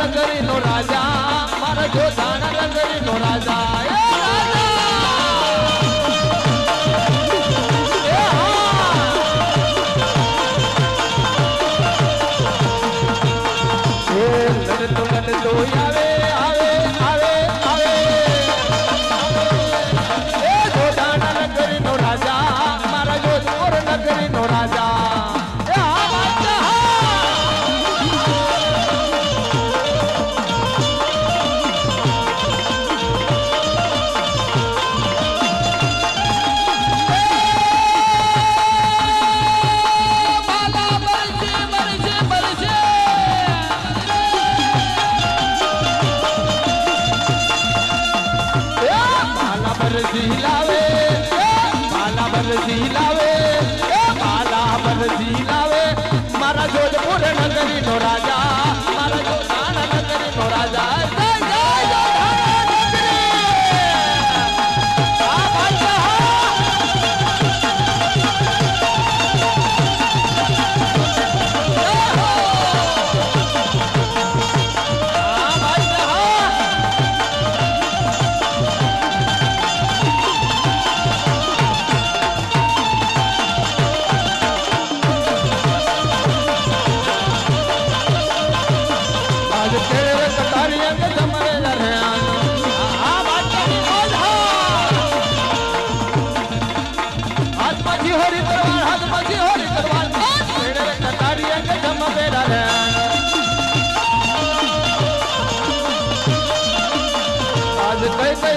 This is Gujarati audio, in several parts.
લંગરી નો રાજા. મારા ગોધાના લંગરી નો રાજા.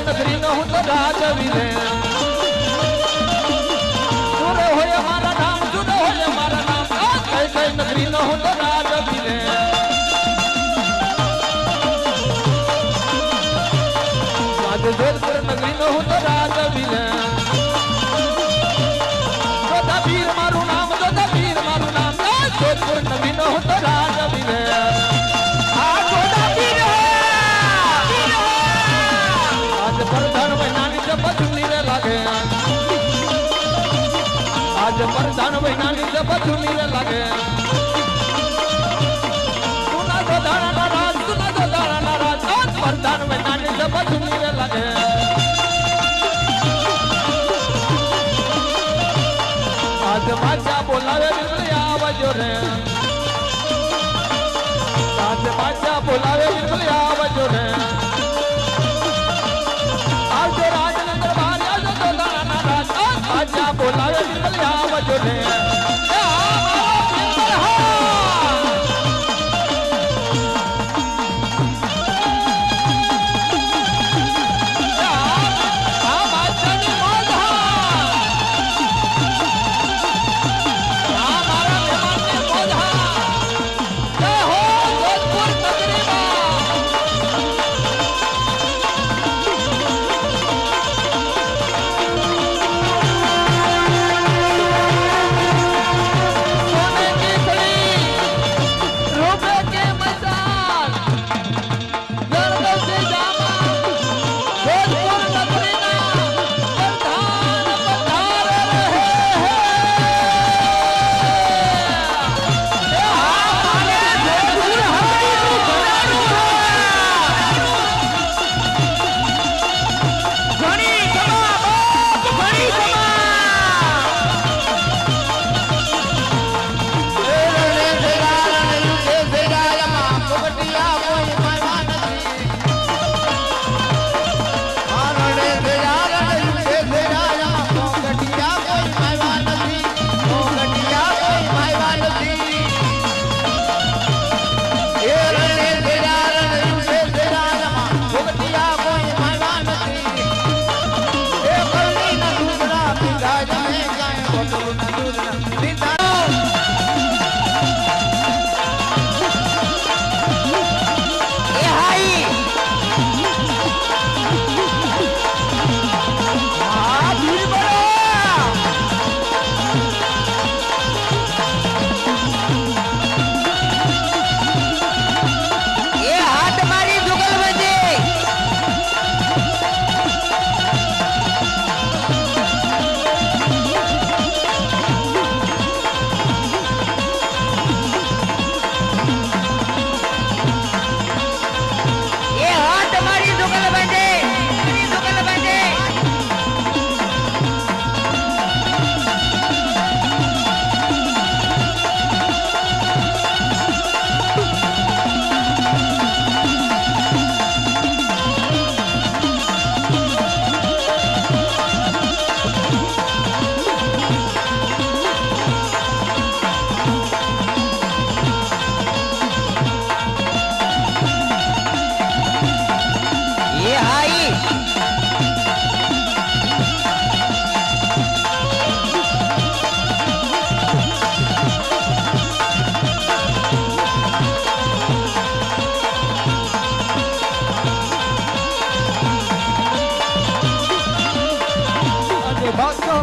નથરી નો હું તો ગાજવી રે સુર હોય મારા નામ, જુદો હોય મારા નામ. કઈ કઈ નથરી નો હું તો ગાજ મહિના લીધે બધું નીરે લાગે. સુના તો દાણા ના રાજ, સુના તો દાણા ના રાજ આજ પરધાન મહિના લીધે બધું નીરે લાગે. આજ માજા બોલાવે નીકળી આવજો રે. આજ માજા બોલાવે નીકળી આવજો રે. palma de olé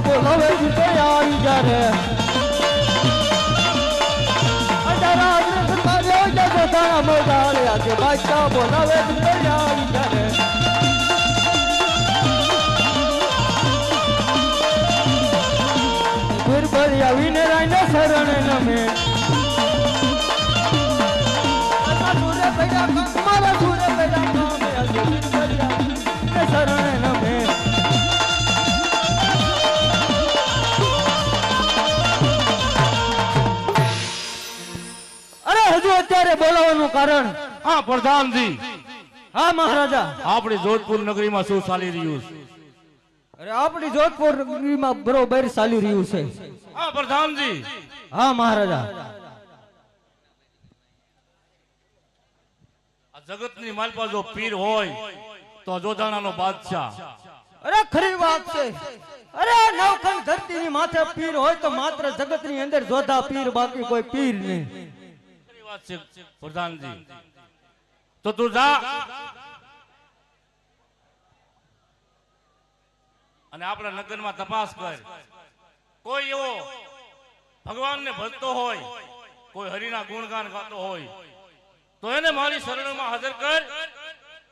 બોલાવે તૈયારી જ્યારે બાદશાહ બોલાવે તૈયારી કરે ફિરફરી આવીને રાયને શરણ નમે. મારા સુરે પેલા શરણ અત્યારે બોલાવવાનું કારણ? હા પ્રધાનજી. હા મહારાજા. આપણી જોધપુર નગરીમાં શું ચાલી રહ્યું છે? અરે આપણી જોધપુર નગરીમાં બરોબર ચાલી રહ્યું છે. હા પ્રધાનજી. હા મહારાજા. જગતની માલપા જો પીર હોય તો જોધાણાનો બાદશાહ. અરે ખરી વાત છે. અરે નવખંડ ધરતીની માથે પીર હોય તો માત્ર જગતની અંદર જોધા પીર બાકી કોઈ પીર નહીં. પ્રધાનજી. તો તું જા. અને આપણા નગરમાં તપાસ કર. કોઈ એવો ભગવાનને ભજતો હોય, કોઈ હરિના ગુણગાન ગાતો હોય, તો એને મારી શરણમાં હાજર કર.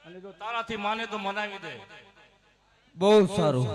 અને જો તારાથી માને તો મનાવી દે. બહુ સારું.